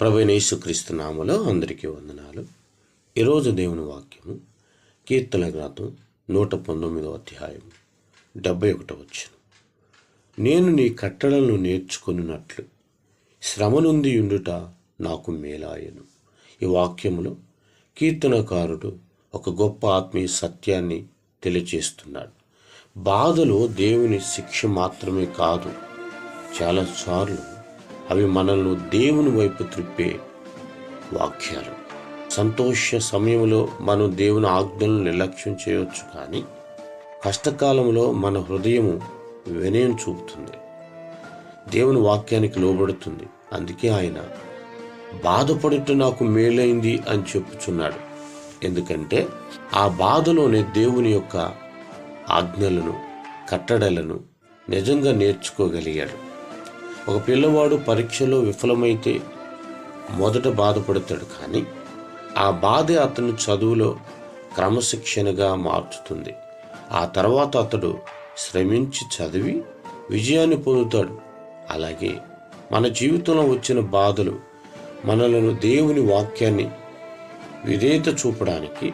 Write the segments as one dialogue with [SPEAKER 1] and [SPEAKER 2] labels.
[SPEAKER 1] ప్రవీణేశుక్రీస్తు నామలో అందరికీ వందనాలు. ఈరోజు దేవుని వాక్యము కీర్తన గ్రంథం నూట పంతొమ్మిదో అధ్యాయం డెబ్బై ఒకటో వచ్చిన నేను నీ కట్టడలను నేర్చుకున్నట్లు శ్రమ నుండి ఉండుట నాకు మేలాయను. ఈ వాక్యములో కీర్తనకారుడు ఒక గొప్ప ఆత్మీయ సత్యాన్ని తెలియచేస్తున్నాడు బాధలు దేవుని శిక్ష మాత్రమే కాదు చాలాసార్లు అవి మనల్ని దేవుని వైపు త్రిప్పే వాక్యాలు. సంతోష సమయంలో మనం దేవుని ఆజ్ఞలను నిర్లక్ష్యం చేయవచ్చు కానీ కష్టకాలంలో మన హృదయము వినయం చూపుతుంది. దేవుని వాక్యానికి లోబడుతుంది. అందుకే ఆయన బాధపడుట నాకు మేలైంది అని చెప్పుచున్నాడు. ఎందుకంటే ఆ బాధలోనే దేవుని యొక్క ఆజ్ఞలను కట్టడలను నిజంగా నేర్చుకోగలిగాడు. ఒక పిల్లవాడు పరీక్షలో విఫలమైతే మొదట బాధపడతాడు కానీ ఆ బాధే అతను చదువులో క్రమశిక్షణగా మార్చుతుంది. ఆ తర్వాత అతడు శ్రమించి చదివి విజయాన్ని పొందుతాడు. అలాగే మన జీవితంలో వచ్చిన బాధలు మనలను దేవుని వాక్యాన్ని విధేయత చూపడానికి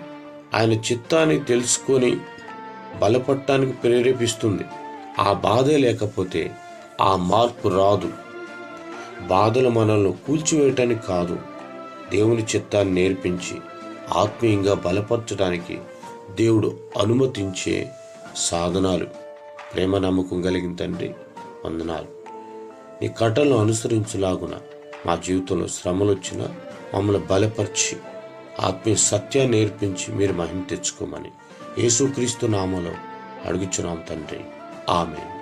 [SPEAKER 1] ఆయన చిత్తాన్ని తెలుసుకొని బలపడటానికి ప్రేరేపిస్తుంది. ఆ బాధే లేకపోతే ఆ మార్పు రాదు. బాధలు మనల్ని కూల్చివేయటానికి కాదు. దేవుని చిత్తాన్ని నేర్పించి ఆత్మీయంగా బలపరచడానికి దేవుడు అనుమతించే సాధనాలు. ప్రేమ నమ్మకం కలిగిన తండ్రి వందనాలు. నీ కట్టలను అనుసరించులాగున మా జీవితంలో శ్రమలు వచ్చినా మమ్మల్ని బలపరిచి ఆత్మీయ సత్యాన్ని నేర్పించి మీరు మహిమ తెచ్చుకోమని యేసుక్రీస్తు నామలో అడుగుచున్నాం తండ్రి. ఆమె